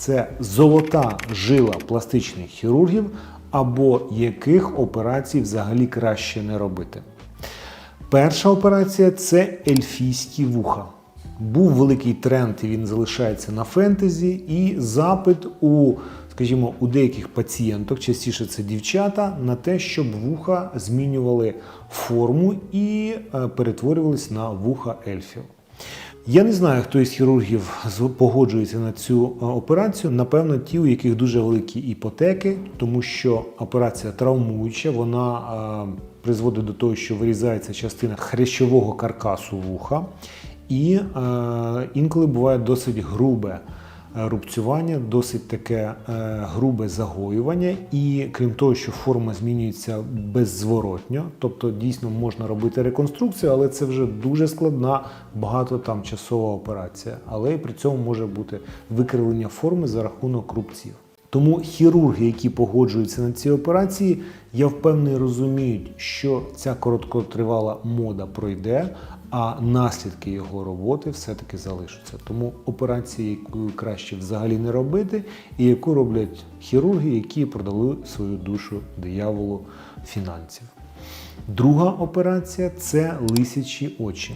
Це золота жила пластичних хірургів, або яких операцій взагалі краще не робити. Перша операція це ельфійські вуха. Був великий тренд, і він залишається на фентезі, і запит у, скажімо, у деяких пацієнток, частіше це дівчата, на те, щоб вуха змінювали форму і е, перетворювались на вуха ельфів. Я не знаю, хто із хірургів погоджується на цю е, операцію. Напевно, ті, у яких дуже великі іпотеки, тому що операція травмуюча, вона е, призводить до того, що вирізається частина хрящового каркасу вуха, і е, інколи буває досить грубе рубцювання, досить таке е, грубе загоювання, і крім того, що форма змінюється беззворотньо, тобто дійсно можна робити реконструкцію, але це вже дуже складна, багато там часова операція. Але при цьому може бути викривлення форми за рахунок рубців. Тому хірурги, які погоджуються на ці операції, я впевнений розуміють, що ця короткотривала мода пройде, а наслідки його роботи все-таки залишаться. Тому операції, яку краще взагалі не робити, і яку роблять хірурги, які продали свою душу дияволу фінансів. Друга операція це лисячі очі.